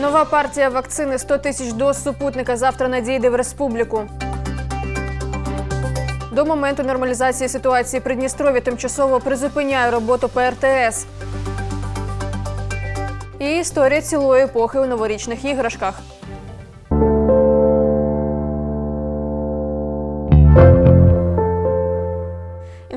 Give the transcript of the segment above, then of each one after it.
Нова партія вакцини 100 тисяч доз супутника завтра надійде в республіку. До моменту нормалізації ситуації Придністров'я тимчасово призупиняє роботу ПРТС. І історія цілої епохи у новорічних іграшках.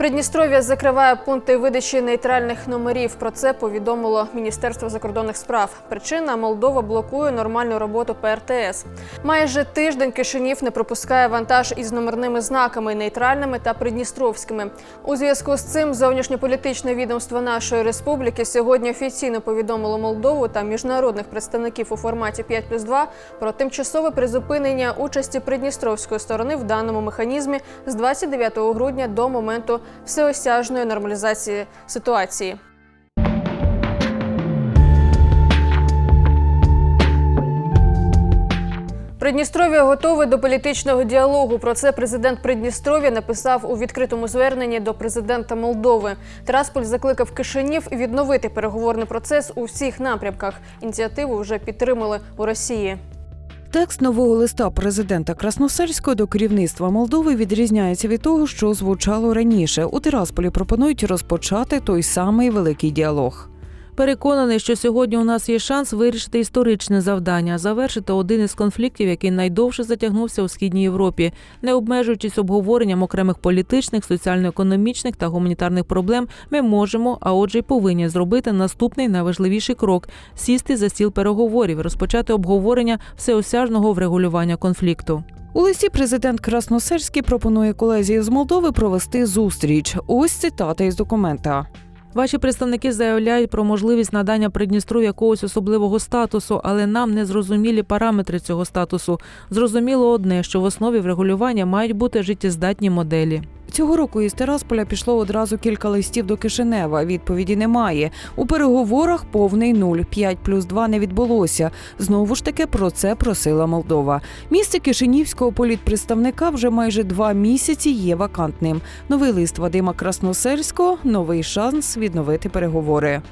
Придністров'я закриває пункти видачі нейтральних номерів. Про це повідомило Міністерство закордонних справ. Причина Молдова блокує нормальну роботу ПРТС. Майже тиждень Кишинів не пропускає вантаж із номерними знаками нейтральними та придністровськими. У зв'язку з цим зовнішньополітичне відомство нашої республіки сьогодні офіційно повідомило Молдову та міжнародних представників у форматі 5 плюс 2 про тимчасове призупинення участі придністровської сторони в даному механізмі з 29 грудня до моменту всеосяжної нормалізації ситуації. Придністров'я готове до політичного діалогу. Про це президент Придністров'я написав у відкритому зверненні до президента Молдови. Трасполь закликав Кишинів відновити переговорний процес у всіх напрямках. Ініціативу вже підтримали у Росії. Текст нового листа президента Красносельського до керівництва Молдови відрізняється від того, що звучало раніше. У Тирасполі пропонують розпочати той самий великий діалог. Переконаний, що сьогодні у нас є шанс вирішити історичне завдання, завершити один із конфліктів, який найдовше затягнувся у східній Європі, не обмежуючись обговоренням окремих політичних, соціально-економічних та гуманітарних проблем, ми можемо, а отже, й повинні зробити наступний найважливіший крок сісти за стіл переговорів, розпочати обговорення всеосяжного врегулювання конфлікту. У листі президент Красносельський пропонує колезії з Молдови провести зустріч. Ось цитата із документа. Ваші представники заявляють про можливість надання Придністров'я якогось особливого статусу, але нам не зрозумілі параметри цього статусу. Зрозуміло одне, що в основі врегулювання мають бути життєздатні моделі. Цього року із Тирасполя пішло одразу кілька листів до Кишинева. Відповіді немає. У переговорах повний нуль. 5 плюс 2 не відбулося. Знову ж таки про це просила Молдова. Місце кишинівського політпредставника вже майже два місяці є вакантним. Новий лист Вадима Красносельського новий шанс відновити переговори.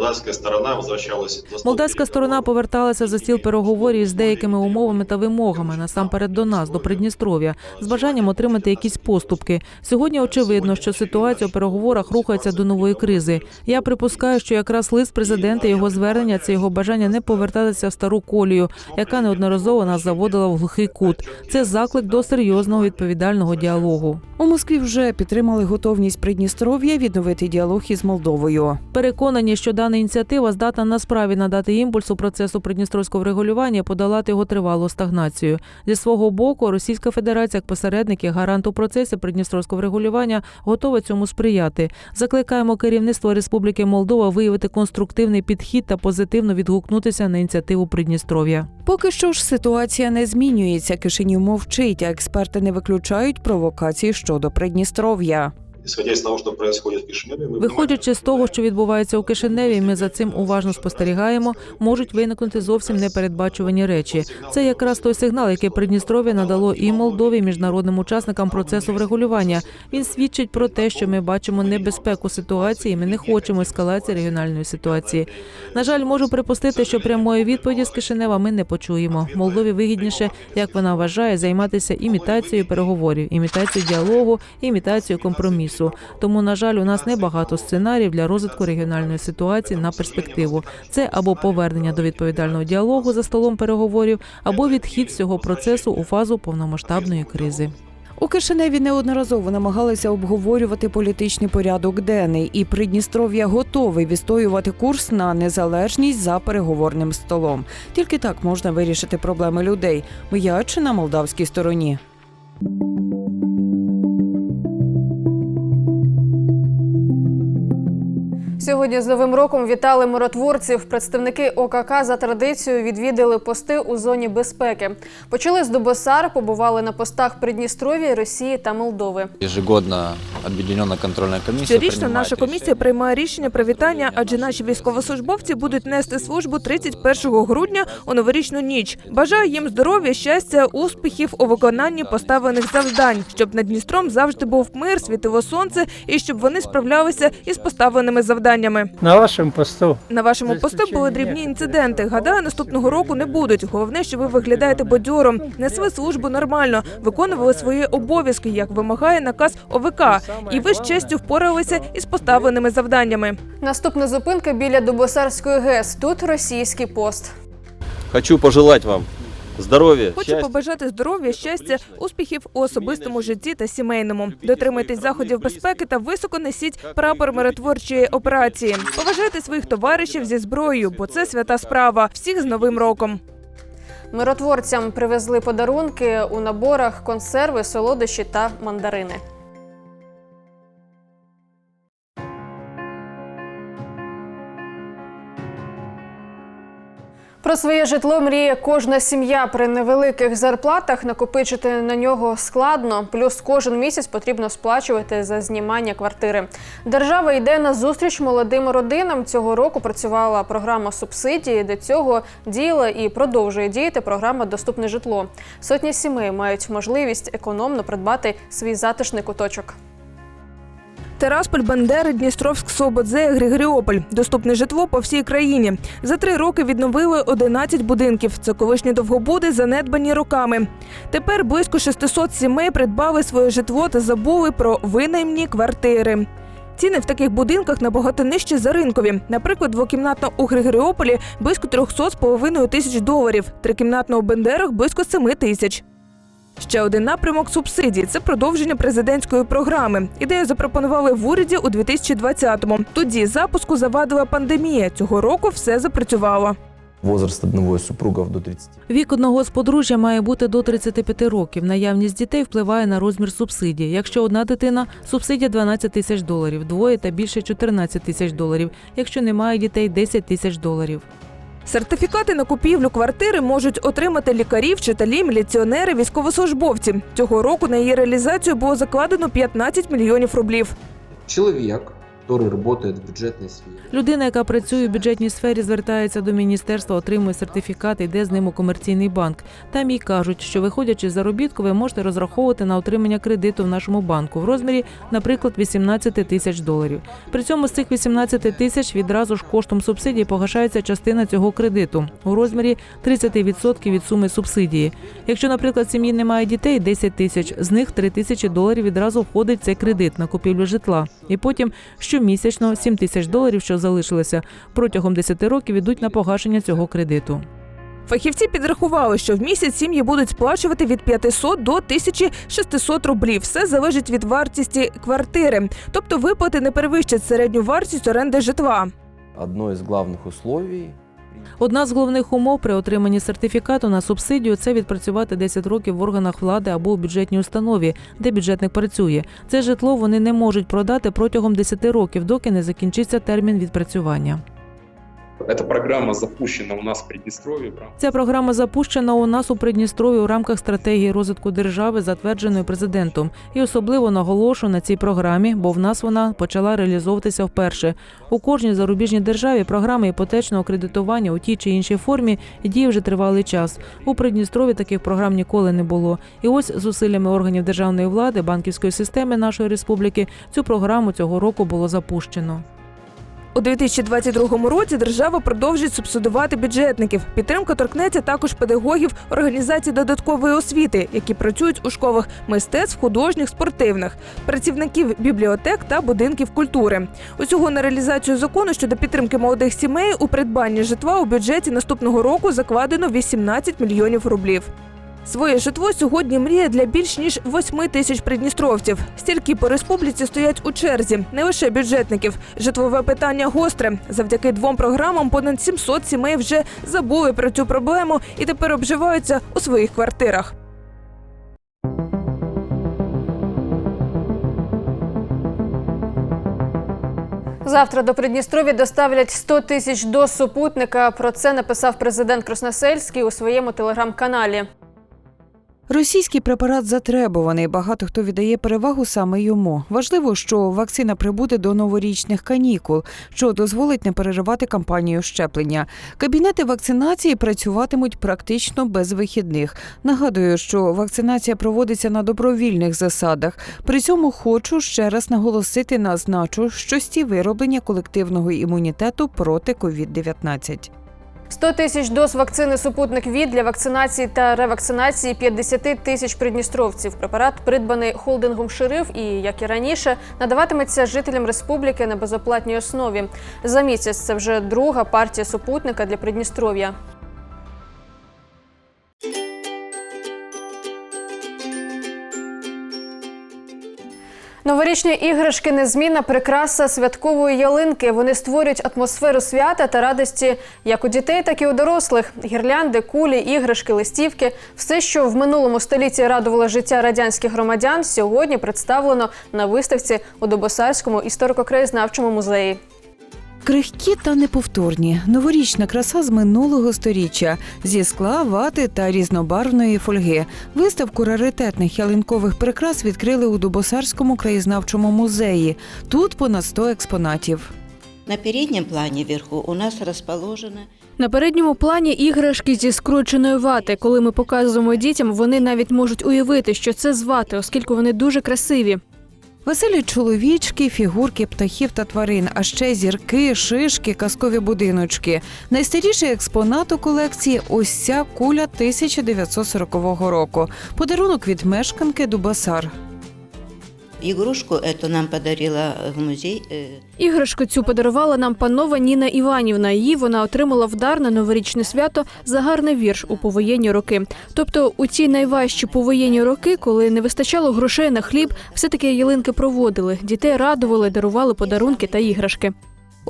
Молдавська сторона возвращалась до Молдавська сторона поверталася за стіл переговорів з деякими умовами та вимогами насамперед до нас, до Придністров'я, з бажанням отримати якісь поступки. Сьогодні очевидно, що ситуація у переговорах рухається до нової кризи. Я припускаю, що якраз лист президента, і його звернення, це його бажання не повертатися в стару колію, яка неодноразово нас заводила в глухий кут. Це заклик до серйозного відповідального діалогу. У Москві вже підтримали готовність Придністров'я відновити діалог із Молдовою. Переконані, що дана ініціатива здатна насправді надати імпульсу процесу придністровського врегулювання, подолати його тривалу стагнацію. Зі свого боку, Російська Федерація, як посередник і гарант у процесі придністровського врегулювання, готова цьому сприяти. Закликаємо керівництво Республіки Молдова виявити конструктивний підхід та позитивно відгукнутися на ініціативу Придністров'я. Поки що ж ситуація не змінюється. Кишинів мовчить, а експерти не виключають провокації щодо Придністров'я. Исходя из того, что происходит в Кишиневе, мы Виходячи з того, що відбувається у Кишиневі, ми за цим уважно спостерігаємо. Можуть виникнути зовсім непередбачувані речі. Це якраз той сигнал, який Придністров'я надало і Молдові, міжнародним учасникам процесу врегулювання. Він свідчить про те, що ми бачимо небезпеку ситуації. Ми не хочемо ескалації регіональної ситуації. На жаль, можу припустити, що прямої відповіді з Кишинева ми не почуємо. Молдові вигідніше, як вона вважає, займатися імітацією переговорів, імітацією діалогу, імітацією компромісу. Тому, на жаль, у нас небагато сценаріїв для розвитку регіональної ситуації на перспективу. Це або повернення до відповідального діалогу за столом переговорів, або відхід всього процесу у фазу повномасштабної кризи. У Кишиневі неодноразово намагалися обговорювати політичний порядок денний, і Придністров'я готовий відстоювати курс на незалежність за переговорним столом. Тільки так можна вирішити проблеми людей, м'яче на молдавській стороні. Сьогодні з Новим роком вітали миротворців. Представники ОКК за традицією відвідали пости у зоні безпеки. Почали з Дубосар, побували на постах Придністров'я, Росії та Молдови. Ежегодно объединенная контрольная комиссия Щорічно наша комісія приймає рішення про вітання, адже наші військовослужбовці будуть нести службу 31 грудня у новорічну ніч. Бажаю їм здоров'я, щастя, успіхів у виконанні поставлених завдань, щоб над Дністром завжди був мир, світило сонце і щоб вони справлялися із поставленими завданнями. На вашому посту На вашому посту були дрібні інциденти. Гадаю, наступного року не будуть. Головне, що ви виглядаєте бадьором, несли службу нормально, виконували свої обов'язки, як вимагає наказ ОВК. І ви з честю впоралися із поставленими завданнями. Наступна зупинка біля Дубосарської ГЕС. Тут російський пост. Хочу пожелать вам здоровья, Хочу щастя. побажати здоров'я, щастя, успіхів у особистому житті та сімейному. Дотримайтесь заходів безпеки та високо несіть прапор миротворчої операції. Поважайте своїх товаришів зі зброєю, бо це свята справа. Всіх з новим роком. Миротворцям привезли подарунки у наборах, консерви, солодощі та мандарини. Про своє житло мріє кожна сім'я при невеликих зарплатах. Накопичити на нього складно. Плюс кожен місяць потрібно сплачувати за знімання квартири. Держава йде на зустріч молодим родинам. Цього року працювала програма субсидії. До цього діяла і продовжує діяти програма Доступне житло. Сотні сімей мають можливість економно придбати свій затишний куточок. Терасполь, Бандери, Дністровськ, Слободзе, Григоріополь. Доступне житло по всій країні. За три роки відновили 11 будинків. Це колишні довгобуди, занедбані роками. Тепер близько 600 сімей придбали своє житло та забули про винаймні квартири. Ціни в таких будинках набагато нижчі за ринкові. Наприклад, двокімнатна у Григоріополі близько 300 з половиною тисяч доларів, трикімнатна у Бендерах близько 7 тисяч. Ще один напрямок субсидій це продовження президентської програми. Ідею запропонували в уряді у 2020-му. Тоді запуску завадила пандемія. Цього року все запрацювало. Возраст одного из супругов до 30. Вік одного з подружжя має бути до 35 років. Наявність дітей впливає на розмір субсидії. Якщо одна дитина субсидія 12 тисяч доларів, двоє та більше 14 тисяч доларів. Якщо немає дітей 10 тисяч доларів. Сертифікати на купівлю квартири можуть отримати лікарі, вчителі, міліціонери, військовослужбовці. Цього року на її реалізацію було закладено 15 мільйонів рублів. человек, который работает в бюджетной сфере. Людина, яка працює в бюджетній сфері, звертається до міністерства, отримує сертифікат, йде з ним у комерційний банк. Там їй кажуть, що виходячи з заробітку, ви можете розраховувати на отримання кредиту в нашому банку в розмірі, наприклад, 18 тисяч доларів. При цьому з цих 18 тисяч відразу ж коштом субсидії погашається частина цього кредиту у розмірі 30% від суми субсидії. Якщо, наприклад, сім'ї немає дітей 10 тисяч, з них 3 тисячі доларів відразу входить цей кредит на купівлю житла. І потім щомісячно 7 тисяч доларів, що залишилося, протягом 10 років ідуть на погашення цього кредиту. Фахівці підрахували, що в місяць сім'ї будуть сплачувати від 500 до 1600 рублів. Все залежить від вартості квартири. Тобто виплати не перевищать середню вартість оренди житла. Одно из главных условий Одна з головних умов при отриманні сертифікату на субсидію це відпрацювати 10 років в органах влади або у бюджетній установі, де бюджетник працює. Це житло вони не можуть продати протягом 10 років, доки не закінчиться термін відпрацювання. Эта программа запущена у нас в рамках Ця програма запущена у нас у Придністрові у рамках стратегії розвитку держави, затвердженої президентом. І особливо наголошую на цій програмі, бо в нас вона почала реалізовуватися вперше. У кожній зарубіжній державі програма іпотечного кредитування у тій чи іншій формі діє вже тривалий час. У Придністрові таких програм ніколи не було. І ось зусиллями органів державної влади, банківської системи нашої республіки цю програму цього року було запущено. У 2022 році держава продовжить субсидувати бюджетників. Підтримка торкнеться також педагогів організацій додаткової освіти, які працюють у школах мистецтв, художніх, спортивних, працівників бібліотек та будинків культури. Усього на реалізацію закону щодо підтримки молодих сімей у придбанні житла у бюджеті наступного року закладено 18 мільйонів рублів. Своє житло сьогодні мріє для більш ніж 8 тисяч придністровців. Стільки по республіці стоять у черзі, не лише бюджетників. Житлове питання гостре. Завдяки двом програмам понад 700 сімей вже забули про цю проблему і тепер обживаються у своїх квартирах. Завтра до Придністров'я доставлять 100 тисяч доз супутника. Про це написав президент Красносельський у своєму телеграм-каналі. Російський препарат затребуваний. Багато хто віддає перевагу саме йому. Важливо, що вакцина прибуде до новорічних канікул, що дозволить не переривати кампанію щеплення. Кабінети вакцинації працюватимуть практично без вихідних. Нагадую, що вакцинація проводиться на добровільних засадах. При цьому хочу ще раз наголосити на значущості вироблення колективного імунітету проти COVID-19. 100 тисяч доз вакцини супутник ВІД для вакцинації та ревакцинації 50 тисяч придністровців. Препарат придбаний холдингом Шериф і, як і раніше, надаватиметься жителям республіки на безоплатній основі. За місяць це вже друга партія супутника для Придністров'я. Новорічні іграшки незмінна прикраса святкової ялинки. Вони створюють атмосферу свята та радості як у дітей, так і у дорослих. Гірлянди, кулі, іграшки, листівки все, що в минулому столітті радувало життя радянських громадян, сьогодні представлено на виставці у Добосарському історико-краєзнавчому музеї. Крихкі та неповторні. Новорічна краса з минулого сторіччя зі скла, вати та різнобарвної фольги. Виставку раритетних ялинкових прикрас відкрили у Дубосарському краєзнавчому музеї. Тут понад 100 експонатів. На переднем плане вверху у нас расположено На передньому плані іграшки зі скрученої вати. Коли ми показуємо дітям, вони навіть можуть уявити, що це з вати, оскільки вони дуже красиві. Веселі чоловічки, фігурки птахів та тварин, а ще зірки, шишки, казкові будиночки. Найстаріший експонат у колекції ось ця куля 1940 року. Подарунок від мешканки Дубасар. Игрушку, эту нам подарила в музей э, Іграшку цю подарувала нам панова Ніна Іванівна. Її вона отримала в дар на новорічне свято за гарний вірш у повоєнні роки. Тобто, у ці найважчі повоєнні роки, коли не вистачало грошей на хліб, все таки ялинки проводили. Дітей радували, дарували подарунки та іграшки.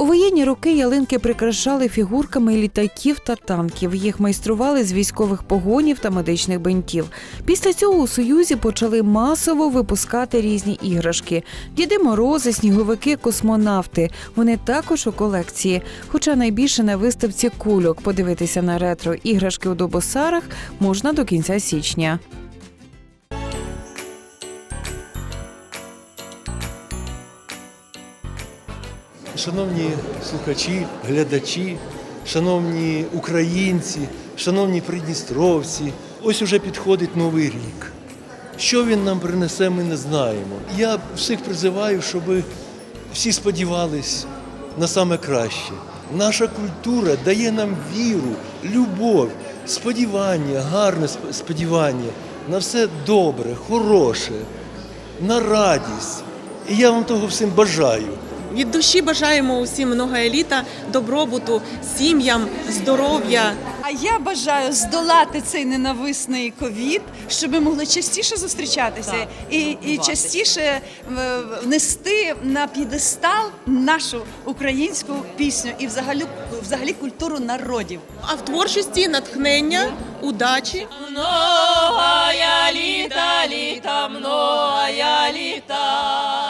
У воєнні роки ялинки прикрашали фігурками літаків та танків. Їх майстрували з військових погонів та медичних бинтів. Після цього у Союзі почали масово випускати різні іграшки: Діди Морози, сніговики, космонавти. Вони також у колекції. Хоча найбільше на виставці кульок подивитися на ретро іграшки у Добосарах можна до кінця січня. Шановні слухачі, глядачі, шановні українці, шановні придністровці, ось уже підходить новий рік. Що він нам принесе, ми не знаємо. Я всіх призиваю, щоб всі сподівались на саме краще. Наша культура дає нам віру, любов, сподівання, гарне сподівання на все добре, хороше, на радість. І я вам того всім бажаю. Від душі бажаємо усім много еліта, добробуту, сім'ям, здоров'я. А я бажаю здолати цей ненависний ковід, щоб ми могли частіше зустрічатися і, і частіше е, внести на п'єдестал нашу українську пісню і взагалі, взагалі культуру народів. А в творчості натхнення, удачі. Многая літа, літа, многая літа,